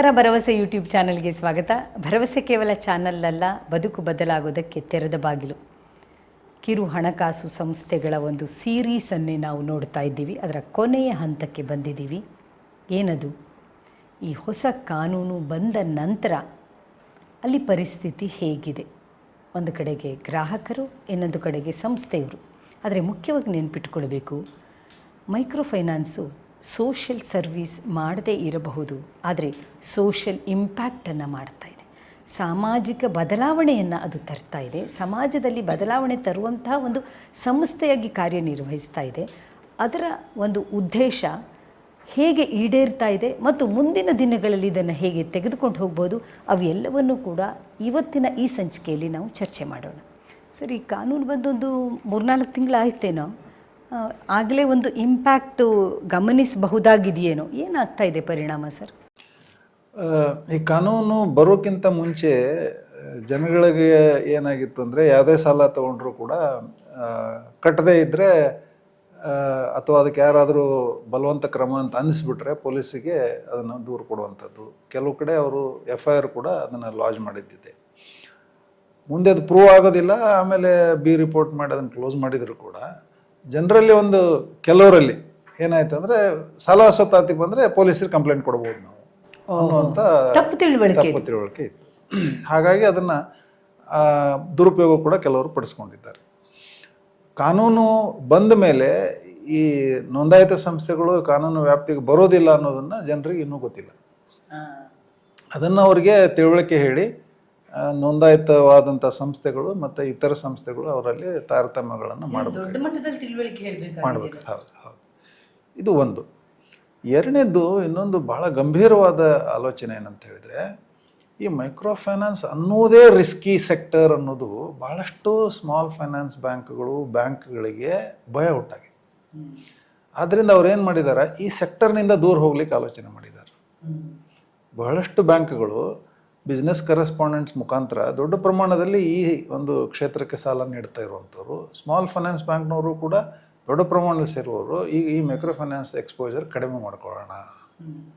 ನಮಸ್ಕಾರ ಭರವಸೆ ಯೂಟ್ಯೂಬ್ ಚಾನಲ್ಗೆ ಸ್ವಾಗತ. ಭರವಸೆ ಕೇವಲ ಚಾನಲ್ ಅಲ್ಲ ಬದುಕು ಬದಲಾಗೋದಕ್ಕೆ ತೆರೆದ ಬಾಗಿಲು. ಕಿರು ಹಣಕಾಸು ಸಂಸ್ಥೆಗಳ ಒಂದು ಸೀರೀಸನ್ನೇ ನಾವು ನೋಡ್ತಾ ಇದ್ದೀವಿ. ಅದರ ಕೊನೆಯ ಹಂತಕ್ಕೆ ಬಂದಿದ್ದೀವಿ. ಏನದು? ಈ ಹೊಸ ಕಾನೂನು ಬಂದ ನಂತರ ಅಲ್ಲಿ ಪರಿಸ್ಥಿತಿ ಹೇಗಿದೆ? ಒಂದು ಕಡೆಗೆ ಗ್ರಾಹಕರು, ಇನ್ನೊಂದು ಕಡೆಗೆ ಸಂಸ್ಥೆಯವರು. ಆದರೆ ಮುಖ್ಯವಾಗಿ ನೆನ್ಪಿಟ್ಕೊಳ್ಬೇಕು, ಮೈಕ್ರೋ ಫೈನಾನ್ಸು ಸೋಷಿಯಲ್ ಸರ್ವೀಸ್ ಮಾಡದೇ ಇರಬಹುದು, ಆದರೆ ಸೋಷಿಯಲ್ ಇಂಪ್ಯಾಕ್ಟನ್ನು ಮಾಡ್ತಾ ಇದೆ. ಸಾಮಾಜಿಕ ಬದಲಾವಣೆಯನ್ನು ಅದು ತರ್ತಾ ಇದೆ. ಸಮಾಜದಲ್ಲಿ ಬದಲಾವಣೆ ತರುವಂತಹ ಒಂದು ಸಂಸ್ಥೆಯಾಗಿ ಕಾರ್ಯನಿರ್ವಹಿಸ್ತಾ ಇದೆ. ಅದರ ಒಂದು ಉದ್ದೇಶ ಹೇಗೆ ಈಡೇರ್ತಾ ಇದೆ ಮತ್ತು ಮುಂದಿನ ದಿನಗಳಲ್ಲಿ ಇದನ್ನು ಹೇಗೆ ತೆಗೆದುಕೊಂಡು ಹೋಗ್ಬೋದು, ಅವೆಲ್ಲವನ್ನೂ ಕೂಡ ಇವತ್ತಿನ ಈ ಸಂಚಿಕೆಯಲ್ಲಿ ನಾವು ಚರ್ಚೆ ಮಾಡೋಣ. ಸರಿ ಕಾನೂನು ಬಂದೊಂದು ಮೂರ್ನಾಲ್ಕು ತಿಂಗಳಾಯ್ತೇನೋ? ಆಗಲೇ ಒಂದು ಇಂಪ್ಯಾಕ್ಟು ಗಮನಿಸಬಹುದಾಗಿದೆಯೇನೋ? ಏನಾಗ್ತಾ ಇದೆ ಪರಿಣಾಮ ಸರ್? ಈ ಕಾನೂನು ಬರೋಕ್ಕಿಂತ ಮುಂಚೆ, ಜನಗಳಿಗೆ ಏನಾಗಿತ್ತು ಅಂದರೆ, ಯಾವುದೇ ಸಾಲ ತಗೊಂಡ್ರೂ ಕೂಡ ಕಟ್ಟದೇ ಇದ್ದರೆ ಅಥವಾ ಅದಕ್ಕೆ ಯಾರಾದರೂ ಬಲವಂತ ಕ್ರಮ ಅಂತ ಅನ್ನಿಸ್ಬಿಟ್ರೆ ಪೊಲೀಸಿಗೆ ಅದನ್ನು ದೂರು ಕೊಡುವಂಥದ್ದು. ಕೆಲವು ಕಡೆ ಅವರು ಎಫ್ ಐ ಆರ್ ಕೂಡ ಅದನ್ನು ಲಾಜ್ ಮಾಡಿದ್ದಿದೆ. ಮುಂದೆ ಅದು ಪ್ರೂವ್ ಆಗೋದಿಲ್ಲ, ಆಮೇಲೆ ಬಿ ರಿಪೋರ್ಟ್ ಮಾಡಿ ಅದನ್ನು ಕ್ಲೋಸ್ ಮಾಡಿದರೂ ಕೂಡ. ಜನರಲ್ಲಿ ಒಂದು ಕೆಲವರಲ್ಲಿ ಏನಾಯ್ತು ಅಂದ್ರೆ ಸಾಲ ವಸೂಲಾತಿ ಬಂದ್ರೆ ಪೊಲೀಸರಿಗೆ ಕಂಪ್ಲೇಂಟ್ ಕೊಡ್ಬೋದು ನಾವು ಅನ್ನುವಂಥ ತಪ್ಪು ತಿಳುವಳಿಕೆ ತಪ್ಪು ತಿಳುವಳಿಕೆ ಇತ್ತು. ಹಾಗಾಗಿ ಅದನ್ನ ದುರುಪಯೋಗ ಕೂಡ ಕೆಲವರು ಪಡಿಸ್ಕೊಂಡಿದ್ದಾರೆ. ಕಾನೂನು ಬಂದ ಮೇಲೆ ಈ ನೋಂದಾಯಿತ ಸಂಸ್ಥೆಗಳು ಕಾನೂನು ವ್ಯಾಪ್ತಿಗೆ ಬರೋದಿಲ್ಲ ಅನ್ನೋದನ್ನ ಜನರಿಗೆ ಇನ್ನೂ ಗೊತ್ತಿಲ್ಲ. ಅದನ್ನು ಅವರಿಗೆ ತಿಳುವಳಿಕೆ ಹೇಳಿ ನೋಂದಾಯಿತವಾದಂಥ ಸಂಸ್ಥೆಗಳು ಮತ್ತು ಇತರ ಸಂಸ್ಥೆಗಳು ಅವರಲ್ಲಿ ತಾರತಮ್ಯಗಳನ್ನು ಮಾಡಬೇಕು. ದೊಡ್ಡ ಮಟ್ಟದಲ್ಲಿ ತಿಳುವಳಿಕೆ ಹೇಳಬೇಕು ಮಾಡಬೇಕು. ಹೌದು ಹೌದು. ಇದು ಒಂದು. ಎರಡನೇದು ಇನ್ನೊಂದು ಬಹಳ ಗಂಭೀರವಾದ ಆಲೋಚನೆ ಏನಂತ ಹೇಳಿದ್ರೆ ಈ ಮೈಕ್ರೋ ಫೈನಾನ್ಸ್ ಅನ್ನೋದೇ ರಿಸ್ಕಿ ಸೆಕ್ಟರ್ ಅನ್ನೋದು ಬಹಳಷ್ಟು ಸ್ಮಾಲ್ ಫೈನಾನ್ಸ್ ಬ್ಯಾಂಕ್ಗಳು ಬ್ಯಾಂಕ್ಗಳಿಗೆ ಭಯ ಹುಟ್ಟಾಗಿದೆ. ಆದ್ದರಿಂದ ಅವ್ರು ಏನು ಮಾಡಿದ್ದಾರೆ ಈ ಸೆಕ್ಟರ್ನಿಂದ ದೂರ ಹೋಗ್ಲಿಕ್ಕೆ ಆಲೋಚನೆ ಮಾಡಿದ್ದಾರೆ ಬಹಳಷ್ಟು ಬ್ಯಾಂಕ್ಗಳು ಬಿಸ್ನೆಸ್ ಕರೆಸ್ಪಾಂಡೆಂಟ್ಸ್ ಮುಖಾಂತರ ದೊಡ್ಡ ಪ್ರಮಾಣದಲ್ಲಿ ಈ ಒಂದು ಕ್ಷೇತ್ರಕ್ಕೆ ಸಾಲ ನೀಡ್ತಾ ಇರುವಂಥವ್ರು. ಸ್ಮಾಲ್ ಫೈನಾನ್ಸ್ ಬ್ಯಾಂಕ್ನವರು ಕೂಡ ದೊಡ್ಡ ಪ್ರಮಾಣದಲ್ಲಿ ಸೇರುವವರು. ಈಗ ಈ ಮೈಕ್ರೋ ಫೈನಾನ್ಸ್ ಎಕ್ಸ್ಪೋಜರ್ ಕಡಿಮೆ ಮಾಡ್ಕೊಳ್ಳೋಣ.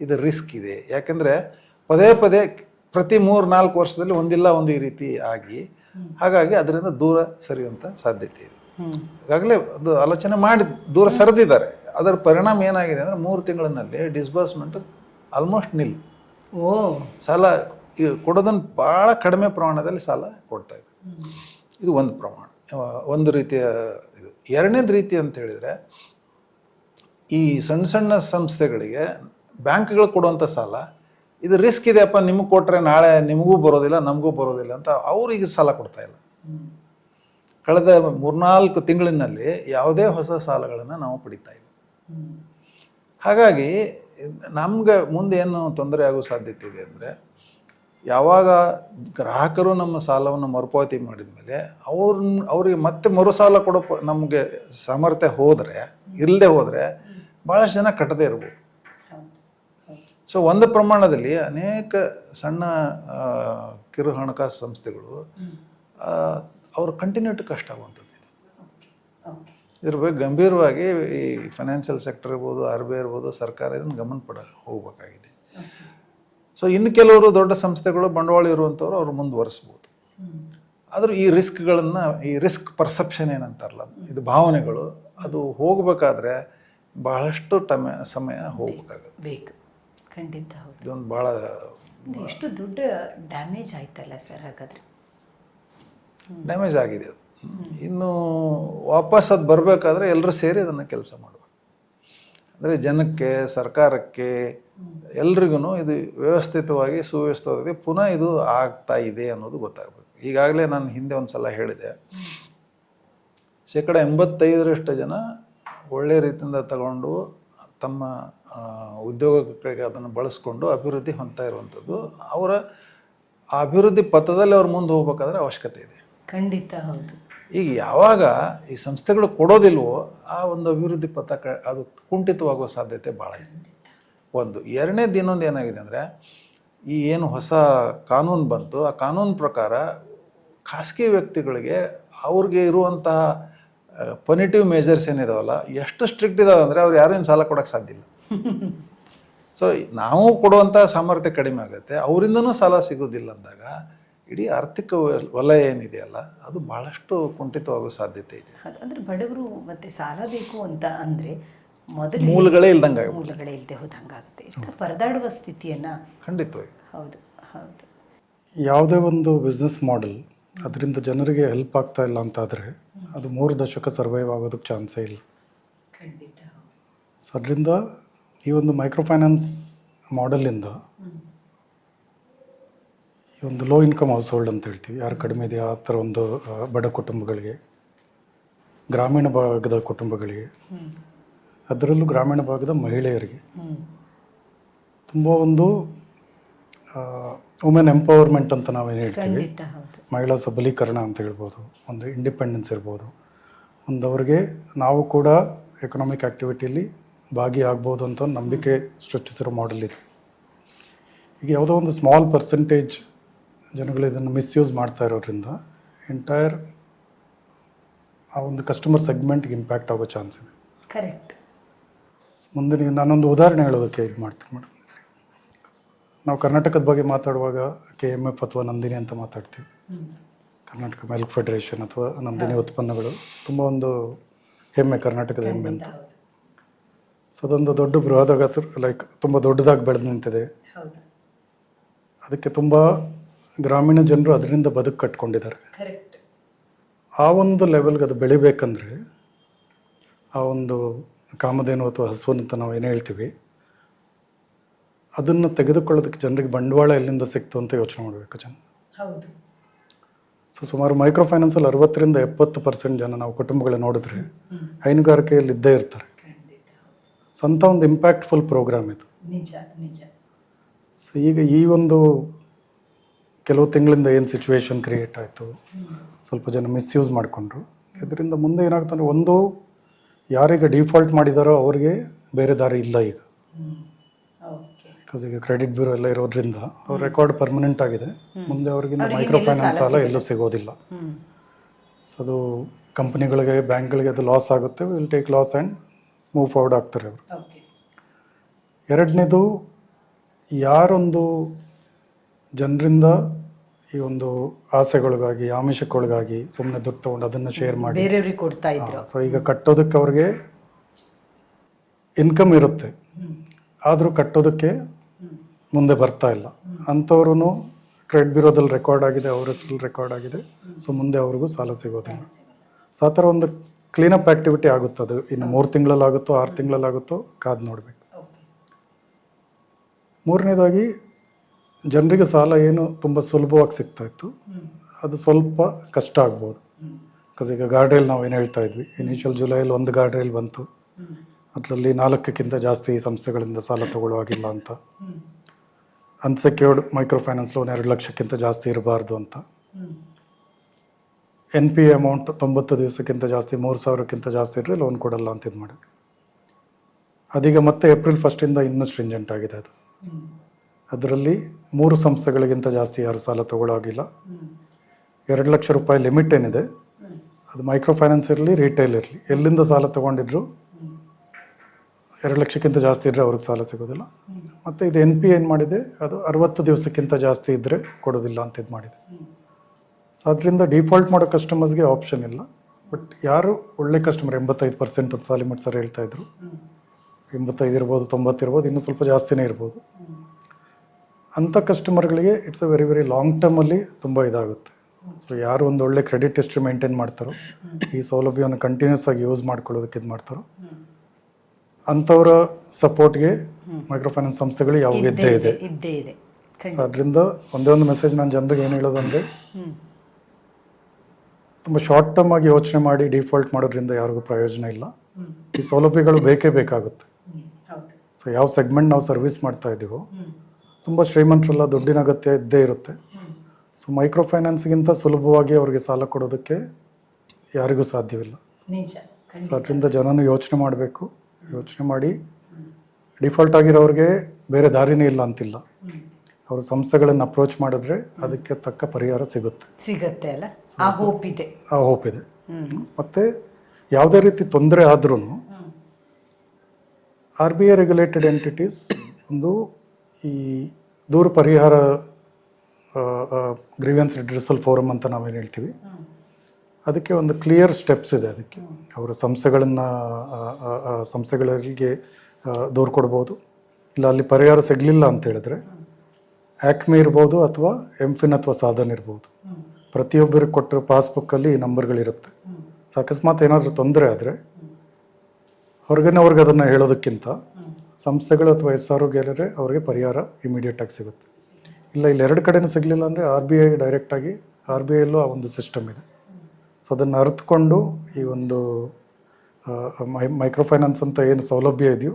ಇದು ರಿಸ್ಕ್ ಇದೆ. ಯಾಕೆಂದರೆ ಪದೇ ಪದೇ ಪ್ರತಿ ಮೂರು ನಾಲ್ಕು ವರ್ಷದಲ್ಲಿ ಒಂದಿಲ್ಲ ಒಂದು ಈ ರೀತಿ ಆಗಿ ಹಾಗಾಗಿ ಅದರಿಂದ ದೂರ ಸರಿಯುವಂಥ ಸಾಧ್ಯತೆ ಇದೆ. ಈಗಾಗಲೇ ಅದು ಆಲೋಚನೆ ಮಾಡಿ ದೂರ ಸರಿದಿದ್ದಾರೆ. ಅದರ ಪರಿಣಾಮ ಏನಾಗಿದೆ ಅಂದರೆ ಮೂರು ತಿಂಗಳಿನಲ್ಲಿ ಡಿಸ್ಬರ್ಸ್ಮೆಂಟ್ ಆಲ್ಮೋಸ್ಟ್ ನಿಲ್ ಓ. ಸಾಲ ಈ ಕೊಡೋದನ್ನು ಭಾಳ ಕಡಿಮೆ ಪ್ರಮಾಣದಲ್ಲಿ ಸಾಲ ಕೊಡ್ತಾ ಇದೆ. ಇದು ಒಂದು ಪ್ರಮಾಣ. ಒಂದು ರೀತಿಯ ಇದು. ಎರಡನೇದು ರೀತಿ ಅಂತ ಹೇಳಿದರೆ, ಈ ಸಣ್ಣ ಸಣ್ಣ ಸಂಸ್ಥೆಗಳಿಗೆ ಬ್ಯಾಂಕ್ಗಳು ಕೊಡುವಂಥ ಸಾಲ, ಇದು ರಿಸ್ಕ್ ಇದೆಯಪ್ಪ ನಿಮಗೆ ಕೊಟ್ಟರೆ ನಾಳೆ ನಿಮಗೂ ಬರೋದಿಲ್ಲ, ನಮಗೂ ಬರೋದಿಲ್ಲ ಅಂತ ಅವ್ರಿಗೆ ಸಾಲ ಕೊಡ್ತಾ ಇಲ್ಲ. ಕಳೆದ ಮೂರ್ನಾಲ್ಕು ತಿಂಗಳಿನಲ್ಲಿ ಯಾವುದೇ ಹೊಸ ಸಾಲಗಳನ್ನು ನಾವು ಪಡಿತಾ ಇಲ್ಲ. ಹಾಗಾಗಿ ನಮ್ಗೆ ಮುಂದೆ ಏನು ತೊಂದರೆ ಆಗೋ ಸಾಧ್ಯತೆ ಇದೆ ಅಂದರೆ ಯಾವಾಗ ಗ್ರಾಹಕರು ನಮ್ಮ ಸಾಲವನ್ನು ಮರುಪಾವತಿ ಮಾಡಿದ ಮೇಲೆ ಅವ್ರನ್ನ ಅವರಿಗೆ ಮತ್ತೆ ಮರುಸಾಲ ಕೊಡೋ ಪ- ನಮಗೆ ಸಾಮರ್ಥ್ಯ ಹೋದರೆ ಇಲ್ಲದೆ ಹೋದರೆ ಭಾಳಷ್ಟು ಜನ ಕಟ್ಟದೇ ಇರ್ಬೋದು. ಸೊ ಒಂದು ಪ್ರಮಾಣದಲ್ಲಿ ಅನೇಕ ಸಣ್ಣ ಕಿರು ಹಣಕಾಸು ಸಂಸ್ಥೆಗಳು ಅವರು ಕಂಟಿನ್ಯೂಟಿ ಕಷ್ಟ ಆಗುವಂಥದ್ದು ಇದೆ. ಇದ್ರ ಬಗ್ಗೆ ಗಂಭೀರವಾಗಿ ಈ ಫೈನಾನ್ಷಿಯಲ್ ಸೆಕ್ಟರ್ ಇರ್ಬೋದು ಆರ್ ಬಿ ಐ ಇರ್ಬೋದು, ಸರ್ಕಾರ ಇದನ್ನು ಗಮನ ಪಡ, ಹೋಗಬೇಕಾಗಿದೆ. ಸೊ ಇನ್ನು ಕೆಲವರು ದೊಡ್ಡ ಸಂಸ್ಥೆಗಳು ಬಂಡವಾಳ ಇರುವಂಥವ್ರು ಅವ್ರು ಮುಂದುವರಿಸ್ಬೋದು. ಆದರೂ ಈ ರಿಸ್ಕ್ಗಳನ್ನು ಈ ರಿಸ್ಕ್ ಪರ್ಸೆಪ್ಷನ್ ಏನಂತಾರಲ್ಲ ಇದು ಭಾವನೆಗಳು ಅದು ಹೋಗಬೇಕಾದ್ರೆ ಬಹಳಷ್ಟು ಟಮ ಸಮಯ ಹೋಗಬೇಕಾಗುತ್ತೆ. ಬೇಕು. ಖಂಡಿತ ಹೌದು. ಇದೊಂದು ಭಾಳ ಎಷ್ಟು ದೊಡ್ಡ ಡ್ಯಾಮೇಜ್ ಆಯ್ತಲ್ಲ ಸರ್ ಹಾಗಾದ್ರೆ? ಡ್ಯಾಮೇಜ್ ಆಗಿದೆ ಅದು. ಇನ್ನು ವಾಪಸ್ ಅದು ಬರಬೇಕಾದ್ರೆ ಎಲ್ಲರೂ ಸೇರಿ ಅದನ್ನು ಕೆಲಸ ಮಾಡಬೇಕು ಅಂದರೆ ಜನಕ್ಕೆ ಸರ್ಕಾರಕ್ಕೆ ಎಲ್ರಿಗೂ ಇದು ವ್ಯವಸ್ಥಿತವಾಗಿ ಸುವ್ಯವಸ್ಥಿತವಾಗಿ ಪುನಃ ಇದು ಆಗ್ತಾ ಇದೆ ಅನ್ನೋದು ಗೊತ್ತಾಗಬೇಕು. ಈಗಾಗಲೇ ನಾನು ಹಿಂದೆ ಒಂದು ಸಲ ಹೇಳಿದೆ. ಶೇಕಡ ಎಂಬತ್ತೈದರಷ್ಟು ಜನ ಒಳ್ಳೆಯ ರೀತಿಯಿಂದ ತಗೊಂಡು ತಮ್ಮ ಉದ್ಯೋಗಗಳಿಗೆ ಅದನ್ನು ಬಳಸ್ಕೊಂಡು ಅಭಿವೃದ್ಧಿ ಹೊಂದ್ತಾ ಇರುವಂಥದ್ದು. ಅವರ ಆ ಅಭಿವೃದ್ಧಿ ಪಥದಲ್ಲಿ ಅವ್ರು ಮುಂದೆ ಹೋಗ್ಬೇಕಾದ್ರೆ ಅವಶ್ಯಕತೆ ಇದೆ. ಖಂಡಿತ ಹೌದು. ಈಗ ಯಾವಾಗ ಈ ಸಂಸ್ಥೆಗಳು ಕೊಡೋದಿಲ್ವೋ ಆ ಒಂದು ಅಭಿವೃದ್ಧಿ ಪಥ ಅದು ಕುಂಠಿತವಾಗುವ ಸಾಧ್ಯತೆ ಭಾಳ ಇದೆ. ಒಂದು ಎರಡನೇ ಇನ್ನೊಂದು ಏನಾಗಿದೆ ಅಂದರೆ ಈ ಏನು ಹೊಸ ಕಾನೂನು ಬಂತು ಆ ಕಾನೂನು ಪ್ರಕಾರ ಖಾಸಗಿ ವ್ಯಕ್ತಿಗಳಿಗೆ ಅವ್ರಿಗೆ ಇರುವಂತಹ ಪೊನಿಟಿವ್ ಮೆಜರ್ಸ್ ಏನಿದಾವಲ್ಲ ಎಷ್ಟು ಸ್ಟ್ರಿಕ್ಟ್ ಇದಾವೆ ಅಂದರೆ ಅವ್ರು ಯಾರೂ ಏನು ಸಾಲ ಕೊಡೋಕೆ ಸಾಧ್ಯ ಇಲ್ಲ. ಸೊ ನಾವು ಕೊಡುವಂಥ ಸಾಮರ್ಥ್ಯ ಕಡಿಮೆ ಆಗುತ್ತೆ ಅವರಿಂದನೂ ಸಾಲ ಸಿಗೋದಿಲ್ಲ ಅಂದಾಗ ಇಡೀ ಆರ್ಥಿಕ ವಲಯ ಏನಿದೆಯಲ್ಲ ಅದು ಬಹಳಷ್ಟು ಕುಂಠಿತವಾಗುವ ಸಾಧ್ಯತೆ ಇದೆ. ಅಂದ್ರೆ ಬಡವರು ಮತ್ತೆ ಸಾಲ ಬೇಕು ಅಂತ ಅಂದ್ರೆ ಮೊದಲು ಮೂಲಗಳೇ ಇಲ್ದಂಗೆ ಮೂಲಗಳೇ ಇಲ್ಲದೆ ಹೋದಂಗಾಗುತ್ತೆ. ಇಂಥ ಪರದಾಡುವ ಸ್ಥಿತಿಯನ್ನು ಖಂಡಿತ ಹೌದು ಹೌದು. ಯಾವುದೇ ಒಂದು ಬಿಸ್ನೆಸ್ ಮಾಡೆಲ್ ಅದರಿಂದ ಜನರಿಗೆ ಹೆಲ್ಪ್ ಆಗ್ತಾ ಇಲ್ಲ ಅಂತಾದರೆ ಅದು ಮೂರು ದಶಕ ಸರ್ವೈವ್ ಆಗೋದಕ್ಕೆ ಚಾನ್ಸೇ ಇಲ್ಲ. ಖಂಡಿತ ಸೊ ಅದರಿಂದ ಈ ಒಂದು ಮೈಕ್ರೋ ಫೈನಾನ್ಸ್ ಮಾಡೆಲಿಂದ ಈ ಒಂದು ಲೋ ಇನ್ಕಮ್ ಹೌಸ್ ಹೋಲ್ಡ್ ಅಂತ ಹೇಳ್ತೀವಿ ಯಾರು ಕಡಿಮೆ ಇದೆ ಆ ಥರ ಒಂದು ಆ, ಬಡ ಕುಟುಂಬಗಳಿಗೆ ಗ್ರಾಮೀಣ ಭಾಗದ ಕುಟುಂಬಗಳಿಗೆ ಅದರಲ್ಲೂ ಗ್ರಾಮೀಣ ಭಾಗದ ಮಹಿಳೆಯರಿಗೆ ತುಂಬ ಒಂದು ವುಮೆನ್ ಎಂಪವರ್ಮೆಂಟ್ ಅಂತ ನಾವೇನು ಹೇಳ್ತೀವಿ. ಮಹಿಳಾ ಸಬಲೀಕರಣ ಅಂತ ಹೇಳ್ಬೋದು. ಒಂದು ಇಂಡಿಪೆಂಡೆನ್ಸ್ ಇರ್ಬೋದು. ಒಂದು ಅವ್ರಿಗೆ ನಾವು ಕೂಡ ಎಕನಾಮಿಕ್ ಆ್ಯಕ್ಟಿವಿಟಿಯಲ್ಲಿ ಭಾಗಿಯಾಗ್ಬೋದು ಅಂತ ನಂಬಿಕೆ ಸೃಷ್ಟಿಸಿರೋ ಮಾಡೆಲ್ ಇದೆ. ಈಗ ಯಾವುದೋ ಒಂದು ಸ್ಮಾಲ್ ಪರ್ಸೆಂಟೇಜ್ ಜನಗಳು ಇದನ್ನು ಮಿಸ್ಯೂಸ್ ಮಾಡ್ತಾ ಇರೋದ್ರಿಂದ ಎಂಟೈರ್ ಆ ಒಂದು ಕಸ್ಟಮರ್ ಸೆಗ್ಮೆಂಟ್ಗೆ ಇಂಪ್ಯಾಕ್ಟ್ ಆಗೋ ಚಾನ್ಸ್ ಇದೆ. ಕರೆಕ್ಟ್ ಮುಂದೆ ನೀವು ನಾನೊಂದು ಉದಾಹರಣೆ ಹೇಳೋದಕ್ಕೆ ಇದು ಮಾಡ್ತೀನಿ ಮೇಡಮ್. ನಾವು ಕರ್ನಾಟಕದ ಬಗ್ಗೆ ಮಾತಾಡುವಾಗ ಕೆ ಎಂ ಎಫ್ ಅಥವಾ ನಂದಿನಿ ಅಂತ ಮಾತಾಡ್ತೀವಿ. ಕರ್ನಾಟಕ ಮಿಲ್ಕ್ ಫೆಡರೇಷನ್ ಅಥವಾ ನಂದಿನಿ ಉತ್ಪನ್ನಗಳು ತುಂಬ ಒಂದು ಹೆಮ್ಮೆ ಕರ್ನಾಟಕದ ಹೆಮ್ಮೆ ಅಂತ. ಸೊ ಅದೊಂದು ದೊಡ್ಡ ಬೃಹದಾಗ ಲೈಕ್ ತುಂಬ ದೊಡ್ಡದಾಗಿ ಬೆಳೆದು ನಿಂತಿದೆ. ಅದಕ್ಕೆ ತುಂಬ ಗ್ರಾಮೀಣ ಜನರು ಅದರಿಂದ ಬದುಕು ಕಟ್ಕೊಂಡಿದ್ದಾರೆ. ಆ ಒಂದು ಲೆವೆಲ್ಗೆ ಅದು ಬೆಳಿಬೇಕಂದ್ರೆ ಆ ಒಂದು ಕಾಮಧೇನು ಅಥವಾ ಹಸುವನ್ನು ಅಂತ ನಾವು ಏನು ಹೇಳ್ತೀವಿ ಅದನ್ನು ತೆಗೆದುಕೊಳ್ಳೋದಕ್ಕೆ ಜನರಿಗೆ ಬಂಡವಾಳ ಎಲ್ಲಿಂದ ಸಿಕ್ತು ಅಂತ ಯೋಚನೆ ಮಾಡಬೇಕು ಜನ. ಹೌದು. ಸೊ ಸುಮಾರು ಮೈಕ್ರೋ ಫೈನಾನ್ಸಲ್ಲಿ ಅರವತ್ತರಿಂದ ಎಪ್ಪತ್ತು ಪರ್ಸೆಂಟ್ ಜನ ನಾವು ಕುಟುಂಬಗಳ ನೋಡಿದ್ರೆ. ಹೈನುಗಾರಿಕೆಯಲ್ಲಿ ಇದ್ದೇ ಇರ್ತಾರೆ. ಸ್ವಂತ ಒಂದು ಇಂಪ್ಯಾಕ್ಟ್ಫುಲ್ ಪ್ರೋಗ್ರಾಮ್ ಇದು. ನಿಜ ನಿಜ. ಸೊ ಈಗ ಈ ಒಂದು ಕೆಲವು ತಿಂಗಳಿಂದ ಏನು ಸಿಚುವೇಶನ್ ಕ್ರಿಯೇಟ್ ಆಯಿತು ಸ್ವಲ್ಪ ಜನ ಮಿಸ್ಯೂಸ್ ಮಾಡಿಕೊಂಡ್ರು. ಇದರಿಂದ ಮುಂದೆ ಏನಾಗ್ತಂದ್ರೆ ಒಂದು ಯಾರೀಗ ಡಿಫಾಲ್ಟ್ ಮಾಡಿದಾರೋ ಅವ್ರಿಗೆ ಬೇರೆ ದಾರಿ ಇಲ್ಲ ಈಗ. ಬಿಕಾಸ್ ಈಗ ಕ್ರೆಡಿಟ್ ಬ್ಯೂರೋ ಎಲ್ಲ ಇರೋದ್ರಿಂದ ಅವ್ರ ರೆಕಾರ್ಡ್ ಪರ್ಮನೆಂಟ್ ಆಗಿದೆ. ಮುಂದೆ ಅವ್ರಿಗಿಂತ ಅವ್ರಿಗೆ ಮೈಕ್ರೋ ಫೈನಾನ್ಸ್ ಸಾಲ ಎಲ್ಲೂ ಸಿಗೋದಿಲ್ಲ. ಸೊ ಅದು ಕಂಪ್ನಿಗಳಿಗೆ ಬ್ಯಾಂಕ್ಗಳಿಗೆ ಅದು ಲಾಸ್ ಆಗುತ್ತೆ. Will take loss and move forward ಆಗ್ತಾರೆ ಅವರು. ಎರಡನೇದು ಯಾರೊಂದು ಜನರಿಂದ ಈ ಒಂದು ಆಸೆಗಳಿಗಾಗಿ ಆಮಿಷಕ್ಕೊಳಗಾಗಿ ಸುಮ್ಮನೆ ದುಡ್ಡು ತಗೊಂಡು ಅದನ್ನು ಶೇರ್ ಮಾಡಿ. ಬೇರೆಯವ್ರಿಗೆ ಕೊಡ್ತಾ ಇದ್ರು. ಸೊ ಈಗ ಕಟ್ಟೋದಕ್ಕೆ ಅವ್ರಿಗೆ ಇನ್ಕಮ್ ಇರುತ್ತೆ. ಆದರೂ ಕಟ್ಟೋದಕ್ಕೆ ಮುಂದೆ ಬರ್ತಾ ಇಲ್ಲ. ಅಂಥವ್ರು ಕ್ರೆಡಿಟ್ ಬ್ಯೂರೋದಲ್ಲಿ ರೆಕಾರ್ಡ್ ಆಗಿದೆ ಅವ್ರ ಹೆಸರಲ್ಲಿ ರೆಕಾರ್ಡ್ ಆಗಿದೆ. ಸೊ ಮುಂದೆ ಅವ್ರಿಗೂ ಸಾಲ ಸಿಗೋದಿಲ್ಲ. ಸೊ ಆ ಥರ ಒಂದು ಕ್ಲೀನಪ್ ಆ್ಯಕ್ಟಿವಿಟಿ ಆಗುತ್ತೆ ಅದು ಇನ್ನು ಮೂರು ತಿಂಗಳಲ್ಲಾಗುತ್ತೋ ಆರು ತಿಂಗಳಲ್ಲಾಗುತ್ತೋ ಕಾದು ನೋಡಬೇಕು. ಮೂರನೇದಾಗಿ ಜನರಿಗೆ ಸಾಲ ಏನು ತುಂಬ ಸುಲಭವಾಗಿ ಸಿಗ್ತಾ ಇತ್ತು. ಅದು ಸ್ವಲ್ಪ ಕಷ್ಟ ಆಗ್ಬೋದು. ಬಿಕಾಸ್ ಈಗ ಗಾರ್ಡ್ರೇಲ್ ನಾವು ಏನು ಹೇಳ್ತಾ ಇದ್ವಿ? ಇನಿಷಿಯಲ್ ಜುಲೈಯಲ್ಲಿ ಒಂದು ಗಾರ್ಡ್ರೇಲ್ ಬಂತು. ಅದರಲ್ಲಿ ನಾಲ್ಕಕ್ಕಿಂತ ಜಾಸ್ತಿ ಸಂಸ್ಥೆಗಳಿಂದ ಸಾಲ ತಗೊಳ್ಳುವಾಗಿಲ್ಲ ಅಂತ. ಅನ್ಸೆಕ್ಯೂರ್ಡ್ ಮೈಕ್ರೋ ಫೈನಾನ್ಸ್ ಲೋನ್ ಎರಡು ಲಕ್ಷಕ್ಕಿಂತ ಜಾಸ್ತಿ ಇರಬಾರ್ದು ಅಂತ. ಎನ್ ಪಿ ಅಮೌಂಟ್ ತೊಂಬತ್ತು ದಿವಸಕ್ಕಿಂತ ಜಾಸ್ತಿ ಮೂರು ಸಾವಿರಕ್ಕಿಂತ ಜಾಸ್ತಿ ಇದ್ದರೆ ಲೋನ್ ಕೊಡಲ್ಲ ಅಂತ ಇದು ಮಾಡಿದ್ವಿ ಅದೀಗ ಮತ್ತೆ ಏಪ್ರಿಲ್ ಫಸ್ಟಿಂದ ಇನ್ನೂ ಸ್ಟ್ರಿಂಜೆಂಟ್ ಆಗಿದೆ ಅದು. ಅದರಲ್ಲಿ ಮೂರು ಸಂಸ್ಥೆಗಳಿಗಿಂತ ಜಾಸ್ತಿ ಯಾರು ಸಾಲ ತಗೊಳ್ಳೋಗಿಲ್ಲ ಆಗಿಲ್ಲ ಎರಡು ಲಕ್ಷ ರೂಪಾಯಿ ಲಿಮಿಟ್ ಏನಿದೆ, ಅದು ಮೈಕ್ರೋ ಫೈನಾನ್ಸ್ ಇರಲಿ, ರಿಟೇಲ್ ಇರಲಿ. ಎಲ್ಲಿಂದ ಸಾಲ ತಗೊಂಡಿದ್ರು ಎರಡು ಲಕ್ಷಕ್ಕಿಂತ ಜಾಸ್ತಿ ಇದ್ದರೆ ಅವ್ರಿಗೆ ಸಾಲ ಸಿಗೋದಿಲ್ಲ. ಮತ್ತು ಇದು ಎನ್ ಪಿ ಏನು ಮಾಡಿದೆ, ಅದು ಅರವತ್ತು ದಿವಸಕ್ಕಿಂತ ಜಾಸ್ತಿ ಇದ್ದರೆ ಕೊಡೋದಿಲ್ಲ ಅಂತ ಇದು ಮಾಡಿದೆ. ಸೊ ಅದರಿಂದ ಡಿಫಾಲ್ಟ್ ಮಾಡೋ ಕಸ್ಟಮರ್ಸ್ಗೆ ಆಪ್ಷನ್ ಇಲ್ಲ. ಬಟ್ ಯಾರು ಒಳ್ಳೆ ಕಸ್ಟಮರ್ ಎಂಬತ್ತೈದು ಪರ್ಸೆಂಟ್ ಸಾಲ ಲಿಮಿಟ್ ಸರ್ ಹೇಳ್ತಾ ಇದ್ರು. ಎಂಬತ್ತೈದು ಇರ್ಬೋದು ತೊಂಬತ್ತಿರ್ಬೋದು ಇನ್ನೂ ಸ್ವಲ್ಪ ಜಾಸ್ತಿನೇ ಇರ್ಬೋದು. ಅಂಥ ಕಸ್ಟಮರ್ಗಳಿಗೆ it's a very very long ಟರ್ಮಲ್ಲಿ ತುಂಬ ಇದಾಗುತ್ತೆ. ಸೊ ಯಾರು ಒಂದು ಒಳ್ಳೆ ಕ್ರೆಡಿಟ್ ಹಿಸ್ಟ್ರಿ ಮೇಂಟೈನ್ ಮಾಡ್ತಾರೋ ಈ ಸೌಲಭ್ಯವನ್ನು ಕಂಟಿನ್ಯೂಸ್ ಆಗಿ ಯೂಸ್ ಮಾಡ್ಕೊಳ್ಳೋದಕ್ಕೆ ಇದು ಮಾಡ್ತಾರೋ ಅಂಥವರ ಸಪೋರ್ಟ್ಗೆ ಮೈಕ್ರೋ ಫೈನಾನ್ಸ್ ಸಂಸ್ಥೆಗಳು ಯಾವಾಗ ಇದ್ದೇ ಇದೆ ಇದ್ದೇ ಇದೆ. ಸೊ ಅದರಿಂದ ಒಂದೇ ಒಂದು ಮೆಸೇಜ್ ನಾನು ಜನರಿಗೆ ಏನು ಹೇಳೋದು ಅಂದರೆ ತುಂಬ ಶಾರ್ಟ್ ಟರ್ಮ್ ಆಗಿ ಯೋಚನೆ ಮಾಡಿ ಡಿಫಾಲ್ಟ್ ಮಾಡೋದ್ರಿಂದ ಯಾರಿಗೂ ಪ್ರಯೋಜನ ಇಲ್ಲ. ಈ ಸೌಲಭ್ಯಗಳು ಬೇಕೇ ಬೇಕಾಗುತ್ತೆ. ಸೊ ಯಾವ ಸೆಗ್ಮೆಂಟ್ ನಾವು ಸರ್ವಿಸ್ ಮಾಡ್ತಾ ಇದ್ದೀವೋ ತುಂಬ ಶ್ರೀಮಂತರೆಲ್ಲ ದುಡ್ಡಿನ ಅಗತ್ಯ ಇದ್ದೇ ಇರುತ್ತೆ. ಸೊ ಮೈಕ್ರೋ ಫೈನಾನ್ಸ್ಗಿಂತ ಸುಲಭವಾಗಿ ಅವರಿಗೆ ಸಾಲ ಕೊಡೋದಕ್ಕೆ ಯಾರಿಗೂ ಸಾಧ್ಯವಿಲ್ಲ. ನಿಜ ಸೊ ಅದರಿಂದ ಜನನು ಯೋಚನೆ ಮಾಡಬೇಕು. ಯೋಚನೆ ಮಾಡಿ. ಡಿಫಾಲ್ಟ್ ಆಗಿರೋರಿಗೆ ಬೇರೆ ದಾರಿನೇ ಇಲ್ಲ ಅಂತಿಲ್ಲ. ಅವರು ಸಂಸ್ಥೆಗಳನ್ನು ಅಪ್ರೋಚ್ ಮಾಡಿದ್ರೆ ಅದಕ್ಕೆ ತಕ್ಕ ಪರಿಹಾರ ಸಿಗುತ್ತೆ. ಸಿಗುತ್ತೆ ಅಲ್ಲ? ಆ ಹೋಪ್ ಇದೆ. ಆ ಹೋಪ್ ಇದೆ. ಮತ್ತೆ ಯಾವುದೇ ರೀತಿ ತೊಂದರೆ ಆದ್ರೂ R B I regulated entities ಒಂದು ಈ ದೂರ ಪರಿಹಾರ ಗ್ರೀವೆನ್ಸ್ ರಿಡ್ರೆಸಲ್ ಫೋರಮ್ ಅಂತ ನಾವೇನು ಹೇಳ್ತೀವಿ. ಅದಕ್ಕೆ ಒಂದು ಕ್ಲಿಯರ್ ಸ್ಟೆಪ್ಸ್ ಇದೆ ಅದಕ್ಕೆ. ಅವರ ಸಂಸ್ಥೆಗಳನ್ನು ಸಂಸ್ಥೆಗಳಿಗೆ ದೂರು ಕೊಡ್ಬೋದು. ಇಲ್ಲ, ಅಲ್ಲಿ ಪರಿಹಾರ ಸಿಗಲಿಲ್ಲ ಅಂತ ಹೇಳಿದ್ರೆ ಆ್ಯಕ್ಮೆ ಇರ್ಬೋದು ಅಥವಾ ಎಂಫಿನ್ ಅಥವಾ ಸಾಧನ್ ಇರ್ಬೋದು. ಪ್ರತಿಯೊಬ್ಬರಿಗೆ ಕೊಟ್ಟಿರೋ ಪಾಸ್ಬುಕ್ಕಲ್ಲಿ ಈ ನಂಬರ್ಗಳಿರುತ್ತೆ ಸೊ ಅಕಸ್ಮಾತ್ ಏನಾದರೂ ತೊಂದರೆ ಆದರೆ ಹೊರಗನೆ ಅವ್ರಿಗೆ ಅದನ್ನು ಹೇಳೋದಕ್ಕಿಂತ ಸಂಸ್ಥೆಗಳು ಅಥವಾ ಎಸ್ ಆರ್ ಗೆಲ್ಲರೆ ಅವರಿಗೆ ಪರಿಹಾರ ಇಮಿಡಿಯೇಟ್ ಆಗಿ ಸಿಗುತ್ತೆ. ಇಲ್ಲ ಇಲ್ಲಿ ಎರಡು ಕಡೆನೂ ಸಿಗಲಿಲ್ಲ ಅಂದರೆ ಆರ್ ಬಿ ಐ ಡೈರೆಕ್ಟಾಗಿ ಆರ್ ಬಿ ಐಲ್ಲೂ ಆ ಒಂದು ಸಿಸ್ಟಮ್ ಇದೆ. ಸೊ ಅದನ್ನು ಅರ್ಥಕೊಂಡು ಈ ಒಂದು ಮೈಕ್ರೋ ಫೈನಾನ್ಸ್ ಅಂತ ಏನು ಸೌಲಭ್ಯ ಇದೆಯೋ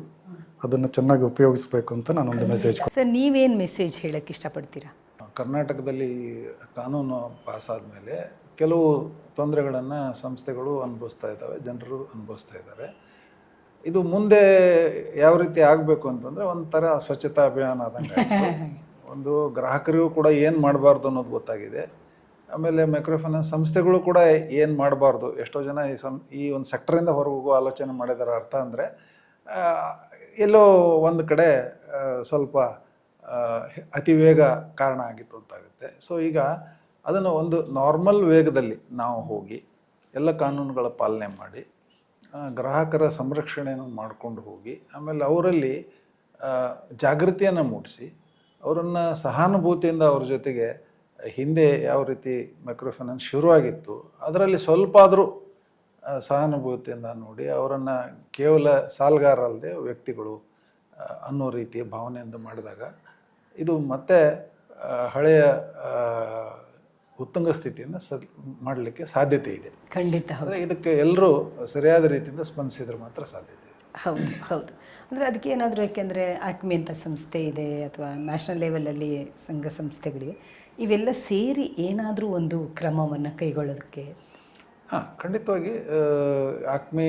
ಅದನ್ನು ಚೆನ್ನಾಗಿ ಉಪಯೋಗಿಸ್ಬೇಕು ಅಂತ ನಾನೊಂದು ಮೆಸೇಜ್ ಸರ್ ನೀವೇನು ಮೆಸೇಜ್ ಹೇಳಕ್ಕೆ ಇಷ್ಟಪಡ್ತೀರಾ? ಕರ್ನಾಟಕದಲ್ಲಿ ಕಾನೂನು ಪಾಸ್ ಆದಮೇಲೆ ಕೆಲವು ತೊಂದರೆಗಳನ್ನು ಸಂಸ್ಥೆಗಳು ಅನುಭವಿಸ್ತಾ ಇದ್ದಾವೆ ಜನರು ಅನುಭವಿಸ್ತಾ ಇದ್ದಾರೆ. ಇದು ಮುಂದೆ ಯಾವ ರೀತಿ ಆಗಬೇಕು ಅಂತಂದರೆ ಒಂಥರ ಸ್ವಚ್ಛತಾ ಅಭಿಯಾನ ಆದಂಗೆ ಒಂದು ಗ್ರಾಹಕರಿಗೂ ಕೂಡ ಏನು ಮಾಡಬಾರ್ದು ಅನ್ನೋದು ಗೊತ್ತಾಗಿದೆ. ಆಮೇಲೆ ಮೈಕ್ರೋ ಫೈನಾನ್ಸ್ ಸಂಸ್ಥೆಗಳು ಕೂಡ ಏನು ಮಾಡಬಾರ್ದು ಎಷ್ಟೋ ಜನ ಈ ಸಂ ಈ ಒಂದು ಸೆಕ್ಟರಿಂದ ಇಂದ ಹೋಗೋ ಆಲೋಚನೆ ಮಾಡಿದಾರೆ ಅರ್ಥ ಅಂದರೆ ಎಲ್ಲೋ ಒಂದು ಕಡೆ ಸ್ವಲ್ಪ ಅತಿ ವೇಗ ಕಾರಣ ಆಗಿತ್ತು ಅಂತಾಗುತ್ತೆ. ಸೊ ಈಗ ಅದನ್ನು ಒಂದು ನಾರ್ಮಲ್ ವೇಗದಲ್ಲಿ ನಾವು ಹೋಗಿ ಎಲ್ಲ ಕಾನೂನುಗಳ ಪಾಲನೆ ಮಾಡಿ ಗ್ರಾಹಕರ ಸಂರಕ್ಷಣೆಯನ್ನು ಮಾಡಿಕೊಂಡು ಹೋಗಿ, ಆಮೇಲೆ ಅವರಲ್ಲಿ ಜಾಗೃತಿಯನ್ನು ಮೂಡಿಸಿ, ಅವರನ್ನು ಸಹಾನುಭೂತಿಯಿಂದ ಅವ್ರ ಜೊತೆಗೆ ಹಿಂದೆ ಯಾವ ರೀತಿ ಮೈಕ್ರೋ ಫೈನಾನ್ಸ್ ಶುರುವಾಗಿತ್ತು, ಅದರಲ್ಲಿ ಸ್ವಲ್ಪ ಆದರೂ ಸಹಾನುಭೂತಿಯಿಂದ ನೋಡಿ ಅವರನ್ನು ಕೇವಲ ಸಾಲಗಾರ ಅಲ್ಲದೆ ವ್ಯಕ್ತಿಗಳು ಅನ್ನೋ ರೀತಿಯ ಭಾವನೆಯಿಂದ ಮಾಡಿದಾಗ, ಇದು ಮತ್ತೆ ಹಳೆಯ ಉತ್ತುಂಗ ಸ್ಥಿತಿಯನ್ನು ಸ ಮಾಡಲಿಕ್ಕೆ ಸಾಧ್ಯತೆ ಇದೆ. ಖಂಡಿತ ಹೌದು. ಅಂದರೆ ಇದಕ್ಕೆ ಎಲ್ಲರೂ ಸರಿಯಾದ ರೀತಿಯಿಂದ ಸ್ಪಂದಿಸಿದ್ರೆ ಮಾತ್ರ ಸಾಧ್ಯತೆ ಇದೆ. ಹೌದು ಹೌದು. ಅಂದರೆ ಅದಕ್ಕೆ ಏನಾದರೂ ಯಾಕೆಂದರೆ ಆಕ್ಮಿ ಅಂತ ಸಂಸ್ಥೆ ಇದೆ ಅಥವಾ ನ್ಯಾಷನಲ್ ಲೆವೆಲಲ್ಲಿ ಸಂಘ ಸಂಸ್ಥೆಗಳಿವೆ. ಇವೆಲ್ಲ ಸೇರಿ ಏನಾದರೂ ಒಂದು ಕ್ರಮವನ್ನು ಕೈಗೊಳ್ಳೋದಕ್ಕೆ? ಹಾಂ ಖಂಡಿತವಾಗಿ ಆಕ್ಮಿ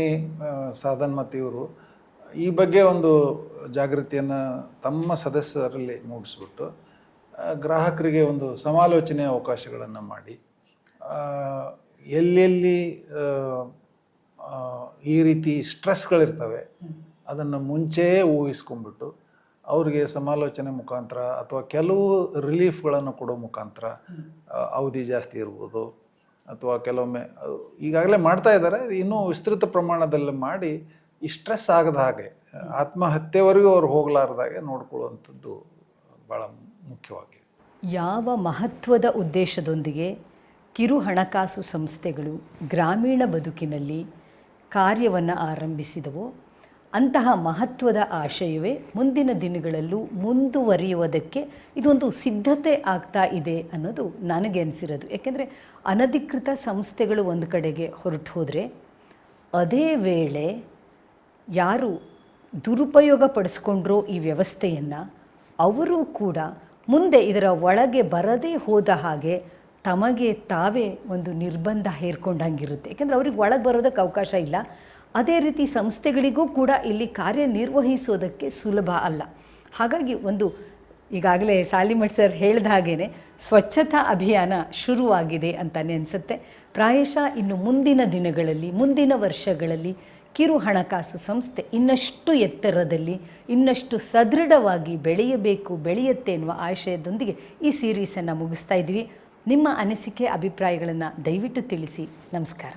ಸಾಧನ್ ಮತ್ತು ಇವರು ಈ ಬಗ್ಗೆ ಒಂದು ಜಾಗೃತಿಯನ್ನು ತಮ್ಮ ಸದಸ್ಯರಲ್ಲಿ ಮೂಡಿಸ್ಬಿಟ್ಟು ಗ್ರಾಹಕರಿಗೆ ಒಂದು ಸಮಾಲೋಚನೆ ಅವಕಾಶಗಳನ್ನು ಮಾಡಿ. ಎಲ್ಲೆಲ್ಲಿ ಈ ರೀತಿ ಸ್ಟ್ರೆಸ್ಗಳಿರ್ತವೆ, ಅದನ್ನು ಮುಂಚೆಯೇ ಊಹಿಸ್ಕೊಂಡ್ಬಿಟ್ಟು ಅವ್ರಿಗೆ ಸಮಾಲೋಚನೆ ಮುಖಾಂತರ ಅಥವಾ ಕೆಲವು ರಿಲೀಫ್ಗಳನ್ನು ಕೊಡೋ ಮುಖಾಂತರ ಅವಧಿ ಜಾಸ್ತಿ ಇರ್ಬೋದು. ಅಥವಾ ಕೆಲವೊಮ್ಮೆ ಈಗಾಗಲೇ ಮಾಡ್ತಾ ಇದ್ದಾರೆ ಇನ್ನೂ ವಿಸ್ತೃತ ಪ್ರಮಾಣದಲ್ಲಿ ಮಾಡಿ ಈ ಸ್ಟ್ರೆಸ್ ಆಗದ ಹಾಗೆ, ಆತ್ಮಹತ್ಯೆವರೆಗೂ ಅವ್ರು ಹೋಗಲಾರ್ದಾಗೆ ನೋಡ್ಕೊಳ್ಳುವಂಥದ್ದು ಭಾಳ ಮುಖ್ಯವಾಗಿದೆ. ಯಾವ ಮಹತ್ವದ ಉದ್ದೇಶದೊಂದಿಗೆ ಕಿರು ಹಣಕಾಸು ಸಂಸ್ಥೆಗಳು ಗ್ರಾಮೀಣ ಬದುಕಿನಲ್ಲಿ ಕಾರ್ಯವನ್ನು ಆರಂಭಿಸಿದವೋ, ಅಂತಹ ಮಹತ್ವದ ಆಶಯವೇ ಮುಂದಿನ ದಿನಗಳಲ್ಲೂ ಮುಂದುವರಿಯುವುದಕ್ಕೆ ಇದೊಂದು ಸಿದ್ಧತೆ ಆಗ್ತಾ ಇದೆ ಅನ್ನೋದು ನನಗೆ ಅನಿಸಿರೋದು. ಯಾಕೆಂದರೆ ಅನಧಿಕೃತ ಸಂಸ್ಥೆಗಳು ಒಂದು ಕಡೆಗೆ ಹೊರಟು ಹೋದರೆ ಅದೇ ವೇಳೆ ಯಾರು ದುರುಪಯೋಗ ಪಡಿಸ್ಕೊಂಡ್ರೋ ಈ ವ್ಯವಸ್ಥೆಯನ್ನು ಅವರು ಕೂಡ ಮುಂದೆ ಇದರ ಒಳಗೆ ಬರದೇ ಹೋದ ಹಾಗೆ ತಮಗೆ ತಾವೇ ಒಂದು ನಿರ್ಬಂಧ ಹೇರ್ಕೊಂಡಂಗಿರುತ್ತೆ. ಯಾಕೆಂದರೆ ಅವ್ರಿಗೆ ಒಳಗೆ ಬರೋದಕ್ಕೆ ಅವಕಾಶ ಇಲ್ಲ. ಅದೇ ರೀತಿ ಸಂಸ್ಥೆಗಳಿಗೂ ಕೂಡ ಇಲ್ಲಿ ಕಾರ್ಯನಿರ್ವಹಿಸೋದಕ್ಕೆ ಸುಲಭ ಅಲ್ಲ. ಹಾಗಾಗಿ ಒಂದು ಈಗಾಗಲೇ ಸಾಲಿಮಠ್ ಸರ್ ಹೇಳಿದ ಹಾಗೇ ಸ್ವಚ್ಛತಾ ಅಭಿಯಾನ ಶುರುವಾಗಿದೆ ಅಂತಲೇ ಅನಿಸುತ್ತೆ ಪ್ರಾಯಶಃ ಇನ್ನು ಮುಂದಿನ ದಿನಗಳಲ್ಲಿ, ಮುಂದಿನ ವರ್ಷಗಳಲ್ಲಿ ಕಿರು ಹಣಕಾಸು ಸಂಸ್ಥೆ ಇನ್ನಷ್ಟು ಎತ್ತರದಲ್ಲಿ, ಇನ್ನಷ್ಟು ಸದೃಢವಾಗಿ ಬೆಳೆಯಬೇಕು, ಬೆಳೆಯುತ್ತೆ ಎನ್ನುವ ಆಶಯದೊಂದಿಗೆ ಈ ಸೀರೀಸನ್ನು ಮುಗಿಸ್ತಾ ಇದ್ದೀವಿ. ನಿಮ್ಮ ಅನಿಸಿಕೆ, ಅಭಿಪ್ರಾಯಗಳನ್ನು ದಯವಿಟ್ಟು ತಿಳಿಸಿ. ನಮಸ್ಕಾರ.